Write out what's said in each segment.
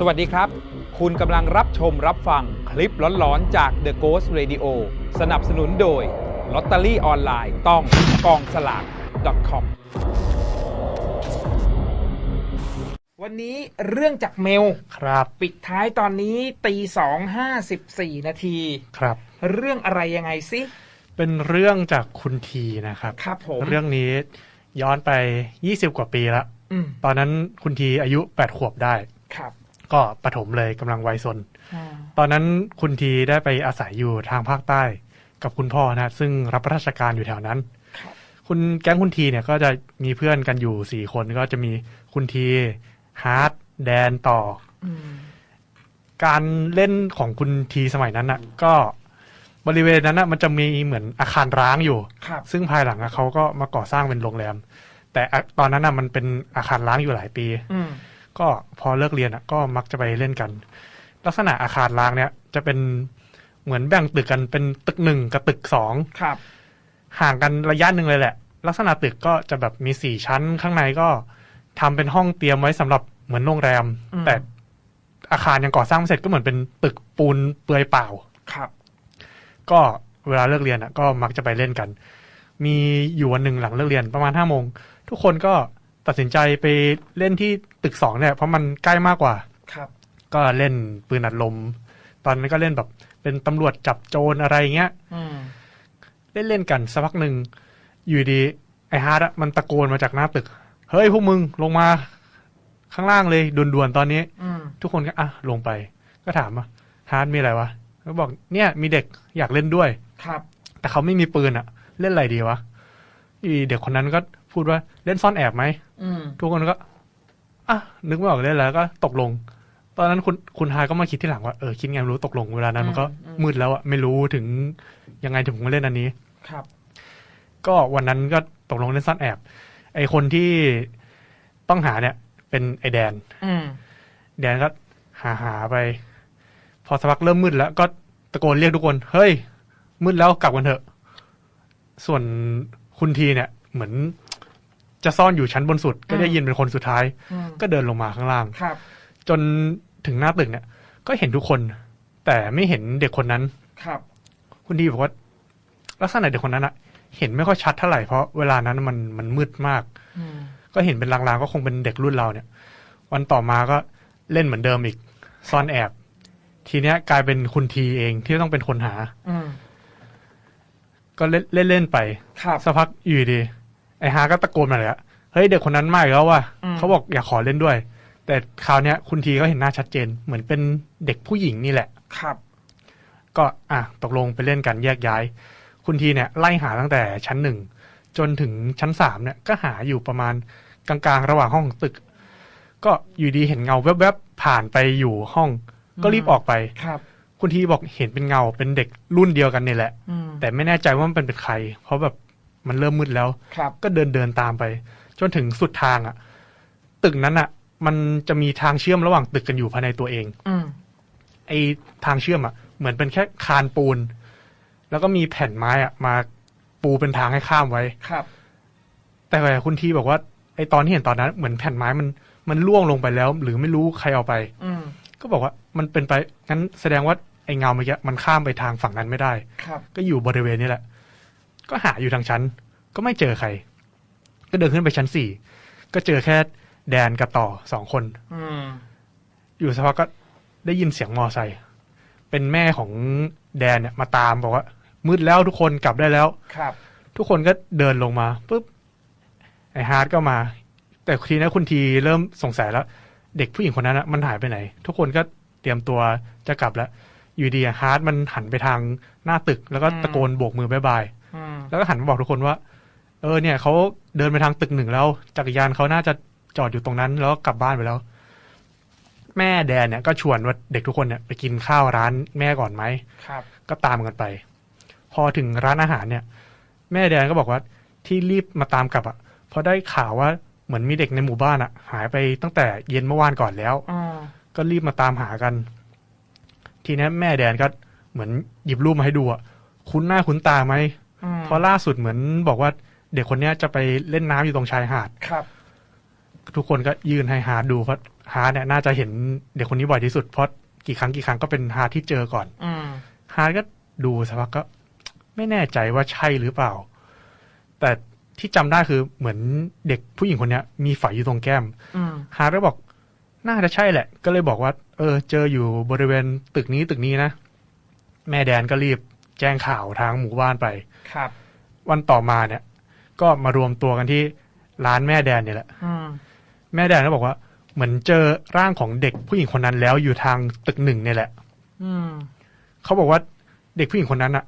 สวัสดีครับ คุณกำลังรับชมรับฟังคลิปหลอนๆ จาก The Ghost Radio สนับสนุนโดยลอตเตอรี่ออนไลน์ต้องกองสลาก .com วันนี้เรื่องจากเมล ครับ ปิดท้ายตอนนี้ตีสองห้าสิบสี่นาที ครับ เรื่องอะไรยังไงสิ เป็นเรื่องจากคุณทีนะครับ ครับผม เรื่องนี้ย้อนไป 20 กว่าปีแล้วอืม ตอนนั้นคุณทีอายุ 8 ขวบได้ ครับ ก็ประถมเลยกำลังวัยซนอ่าตอนนั้นคุณทีได้ไปอาศัยอยู่ทางภาคใต้ กับคุณพ่อนะซึ่งรับราชการอยู่แถวนั้นครับคุณแก๊งคุณทีเนี่ยก็จะมีเพื่อนกันอยู่สี่คนก็จะมีคุณทีฮาร์ดแดนต่ออืมการเล่นของคุณทีสมัยนั้นน่ะ ก็บริเวณนั้นน่ะมันจะมีเหมือนอาคารร้างอยู่ครับซึ่งภายหลังอะเขาก็มาก่อสร้างเป็นโรงแรม แต่อะตอนนั้นน่ะมันเป็นอาคารร้างอยู่หลายปีอืม ก็พอเลิกเรียนอะก็มักจะไปเล่นกัน ลักษณะอาคารร้างเนี่ย จะเป็นเหมือนแบ่งตึกกันเป็นตึกหนึ่งกับตึกสองครับ ห่างกันระยะหนึ่งเลยแหละ ลักษณะตึกก็จะแบบมีสี่ชั้นข้างในก็ทำเป็นห้องเตรียมไว้สำหรับเหมือนโรงแรมอืมแต่อาคารยังก่อสร้างไม่เสร็จก็เหมือนเป็นตึกปูนเปลือยเปล่าครับ ก็เวลาเลิกเรียนอะ ก็มักจะไปเล่นกัน มีอยู่วันหนึ่งหลังเลิกเรียนประมาณห้าโมงทุกคนก็ ตัดสินใจไปเล่นที่ตึกสองเนี่ย เพราะมันใกล้มากกว่า ครับ ก็เล่นปืนอัดลม ตอนนั้นก็เล่นแบบ เป็นตำรวจจับโจรอะไรเงี้ยอืมเล่นเล่นๆกันสักพักหนึ่งอยู่ดี ไอฮาร์ดอะมันตะโกนมาจากหน้าตึก เฮ้ยพวกมึงลงมา ข้างล่างเลยด่วนๆตอนนี้ อืมทุกคนก็อะลงไป ก็ถามว่าฮาร์ดมีอะไรวะก็บอกเนี่ยมีเด็กอยากเล่นด้วย ครับ แต่เขาไม่มีปืนอะเล่นอะไรดีวะอยู่ดีเด็กคนนั้นก็ พูดว่าเล่นซ่อนแอบไหมอืมทุกคนก็อะนึกไม่ออกเล่นแล้วก็ตกลง ตอนนั้นคุณคุณฮายก็มาคิดที่หลังว่าเออคิดไงไม่รู้ตกลงเวลานั้นมันก็มืดแล้วอะไม่รู้ถึงยังไงถึงมาเล่นอันนี้ครับ ก็วันนั้นก็ตกลงเล่นซ่อนแอบ ไอคนที่ต้องหาเนี่ย เป็นไอแดนอืมแดนก็หาหาไป พอสักพักเริ่มมืดแล้ว ก็ตะโกนเรียกทุกคน เฮ้ยมืดแล้วกลับกันเถอะ ส่วนคุณทีเนี่ย เหมือน จะซ่อนอยู่ชั้นบนสุด ก็ได้ยินเป็นคนสุดท้ายอืมก็เดินลงมาข้างล่างครับ จนถึงหน้าตึกเนี่ย ก็เห็นทุกคน แต่ไม่เห็นเด็กคนนั้นครับ คุณทีบอกว่าลักษณะเด็กคนนั้นอะเห็นไม่ค่อยชัดเท่าไหร่เพราะเวลานั้นมันมันมืดมากอืมก็เห็นเป็นลางๆก็คงเป็นเด็กรุ่นเราเนี่ย วันต่อมาก็เล่นเหมือนเดิมอีก ซ่อนแอบ ทีเนี้ยกลายเป็นคุณทีเองที่ต้องเป็นคนหาอืมก็เล่นเล่นเล่นไปครับสักพักอยู่ดี ไอ้ฮาก็ตะโกนมาเลยอะเฮ้ยเด็กคนนั้นมาอีกแล้วว่ะอืม เขาบอกอยากขอเล่นด้วย แต่คราวเนี้ยคุณทีก็เห็นหน้าชัดเจน เหมือนเป็นเด็กผู้หญิงนี่แหละ ครับ ก็อะตกลงไปเล่นกันแยกย้าย คุณทีเนี่ยไล่หาตั้งแต่ชั้นหนึ่งจนถึงชั้นสามเนี่ยก็หาอยู่ประมาณกลางๆ ระหว่างห้องตึก ก็อยู่ดีเห็นเงาแวบๆผ่านไปอยู่ห้อง ก็รีบออกไป ครับ คุณทีบอกเห็นเป็นเงาเป็นเด็กรุ่นเดียวกันนี่แหละ อืมแต่ไม่แน่ใจว่ามันเป็นเป็นใคร เพราะแบบ มันเริ่มมืดแล้วครับก็เดินเดินตามไป จนถึงสุดทางอะ่ะ ตึกนั้นอะ่ะ มันจะมีทางเชื่อมระหว่างตึกกันอยู่ภายในตัวเองอืมไอ้ทางเชื่อมอะ่ะ เหมือนเป็นแค่คานปูน แล้วก็มีแผ่นไม้อะ่ะ มาปูเป็นทางให้ข้ามไว้ครับ แต่คุณทีบอกว่าไอ้ตอนที่เห็นตอนนั้น เหมือนแผ่นไม้มันมันล่วงลงไปแล้ว หรือไม่รู้ใครเอาไป อืมก็บอกว่ามันเป็นไปงั้นแสดงว่าไอ้เงาเมื่อกี้มันข้ามไปทางฝั่งนั้นไม่ได้ครับก็อยู่บริเวณนี้แหละ ก็หาอยู่ทางชั้น ก็ไม่เจอใคร ก็เดินขึ้นไปชั้นสี่ก็เจอแค่แดนกับต่อสองคน อืมอยู่สักพักก็ได้ยินเสียงมอไซค์เป็นแม่ของแดนเนี่ยมาตามบอกว่ามืดแล้วทุกคนกลับได้แล้ว ครับ ทุกคนก็เดินลงมาปุ๊บไอฮาร์ดก็มา แต่ทีนี้คุณทีเริ่มสงสัยแล้ว เด็กผู้หญิงคนนั้นนะมันหายไปไหน ทุกคนก็เตรียมตัวจะกลับแล้ว อยู่ดีอะฮาร์ดมันหันไปทางหน้าตึก แล้วก็ตะโกนโบกมือบายบายอืม แล้วก็หันมาบอกทุกคนว่า เออเนี่ยเขาเดินไปทางตึกหนึ่งแล้วจักรยานเขาน่าจะจอดอยู่ตรงนั้น แล้วก็กลับบ้านไปแล้ว แม่แดนเนี่ยก็ชวนว่าเด็กทุกคนเนี่ยไปกินข้าวร้านแม่ก่อนไหมครับ ก็ตามกันไป พอถึงร้านอาหารเนี่ย แม่แดนก็บอกว่าที่รีบมาตามกลับอะเพราะได้ข่าวว่าเหมือนมีเด็กในหมู่บ้านอะ หายไปตั้งแต่เย็นเมื่อวานก่อนแล้วอืมก็รีบมาตามหากัน ทีนี้แม่แดนก็เหมือนหยิบรูปมาให้ดูอะ คุ้นหน้าคุ้นตาไหมอืม เพราะล่าสุดเหมือนบอกว่าเด็กคนเนี้ยจะไปเล่นน้ำอยู่ตรงชายหาด ครับ ทุกคนก็ยื่นให้ฮาร์ดดูเพราะฮาร์ดเนี่ยน่าจะเห็นเด็กคนนี้บ่อยที่สุดเพราะกี่ครั้งกี่ครั้งก็เป็นฮาร์ดที่เจอก่อนอืมฮาร์ดก็ดูสักพักก็ ไม่แน่ใจว่าใช่หรือเปล่า แต่ที่จำได้คือเหมือนเด็กผู้หญิงคนเนี้ย มีไฝอยู่ตรงแก้ม อืมฮาร์ดก็บอกน่าจะใช่แหละ ก็เลยบอกว่า เออ เจออยู่บริเวณตึกนี้ตึกนี้นะ แม่แดนก็รีบ แจ้งข่าวทางหมู่บ้านไปครับ วันต่อมาเนี่ย ก็มารวมตัวกันที่ร้านแม่แดนเนี่ยแหละอืมแม่แดนก็บอกว่า เหมือนเจอร่างของเด็กผู้หญิงคนนั้นแล้วอยู่ทางตึกหนึ่งเนี่ยแหละอืมเขาบอกว่าเด็กผู้หญิงคนนั้นอะ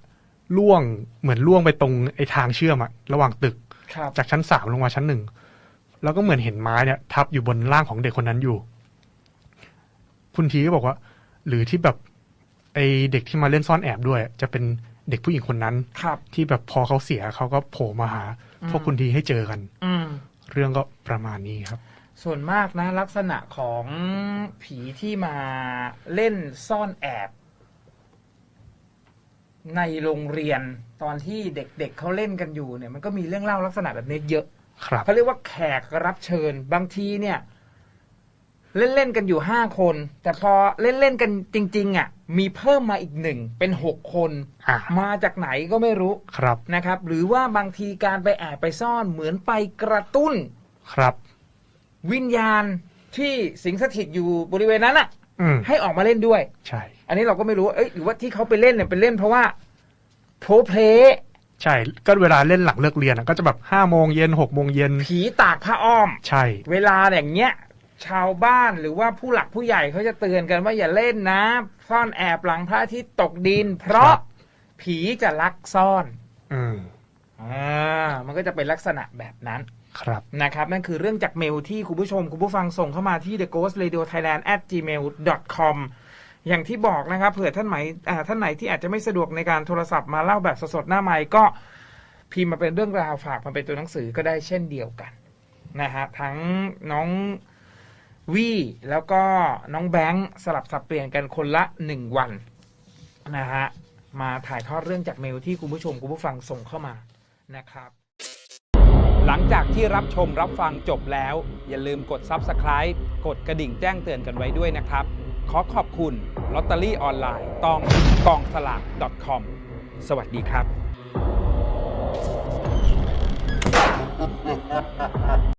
ล่วงเหมือนล่วงไปตรงไอ้ทางเชื่อมอะระหว่างตึกครับจากชั้นสามลงมาชั้นหนึ่งแล้วก็เหมือนเห็นไม้เนี่ย ทับอยู่บนร่างของเด็กคนนั้นอยู่ คุณทีก็บอกว่า หรือที่แบบ ไอเด็กที่มาเล่นซ่อนแอบด้วย จะเป็นเด็กผู้หญิงคนนั้นครับที่แบบพอเขาเสียเขาก็โผล่มาหา พวกคุณทีให้เจอกันอืมเรื่องก็ประมาณนี้ครับ ส่วนมากนะ ลักษณะของผีที่มาเล่นซ่อนแอบ ในโรงเรียนตอนที่เด็กๆเเขาเล่นกันอยู่เนี่ย มันก็มีเรื่องเล่าลักษณะแบบนี้เยอะครับเขาเรียกว่าแขกรับเชิญบางทีเนี่ย เล่นเล่นๆกันอยู่ห้าคน แต่พอเล่นเล่นๆกันจริง ๆ อะ มีเพิ่มมาอีกหนึ่งเป็นหกคน อ่ามาจากไหนก็ไม่รู้ครับนะครับ หรือว่าบางทีการไปแอบไปซ่อนเหมือนไปกระตุ้น ครับ วิญญาณที่สิงสถิตอยู่บริเวณนั้นอะ อืมให้ออกมาเล่นด้วย ใช่ อันนี้เราก็ไม่รู้ว่าเอ้ยหรือว่าที่เขาไปเล่นเนี่ยเป็นเล่นเพราะว่าโพเพลใช่ ก็เวลาเล่นหลังเลิกเรียนอะก็จะแบบห้าโมงเย็นหกโมงเย็นผีตากผ้าอ้อม ใช่ เวลาอย่างเงี้ย ชาวบ้านหรือว่าผู้หลักผู้ใหญ่เขาจะเตือนกันว่าอย่าเล่นนะซ่อนแอบหลังพระอาทิตย์ตกดิน เพราะครับผีจะลักซ่อนอืมอ่ามันก็จะเป็นลักษณะแบบนั้นครับนะครับนั่นคือเรื่องจากเมลที่คุณผู้ชม คุณผู้ฟังส่งเข้ามาที่ the ghost radio thailand at gmail com อย่างที่บอกนะครับเผื่อท่านไหนอ่าท่านไหนที่อาจจะไม่สะดวกในการโทรศัพท์มาเล่าแบบสดๆหน้าไมค์ก็พิมพ์มาเป็นเรื่องราวฝากมาเป็นตัวหนังสือก็ได้เช่นเดียวกันนะฮะทั้งน้อง วี่แล้วก็น้องแบงค์สลับสับเปลี่ยนกันคนละหนึ่งวันนะฮะมาถ่ายทอดเรื่องจากเมลที่คุณผู้ชมคุณผู้ฟังส่งเข้ามานะครับ หลังจากที่รับชมรับฟังจบแล้ว อย่าลืมกด Subscribe กดกระดิ่งแจ้งเตือนกันไว้ด้วยนะครับ ขอขอบคุณลอตเตอรี่ออนไลน์ตองกองสลาก .com สวัสดีครับ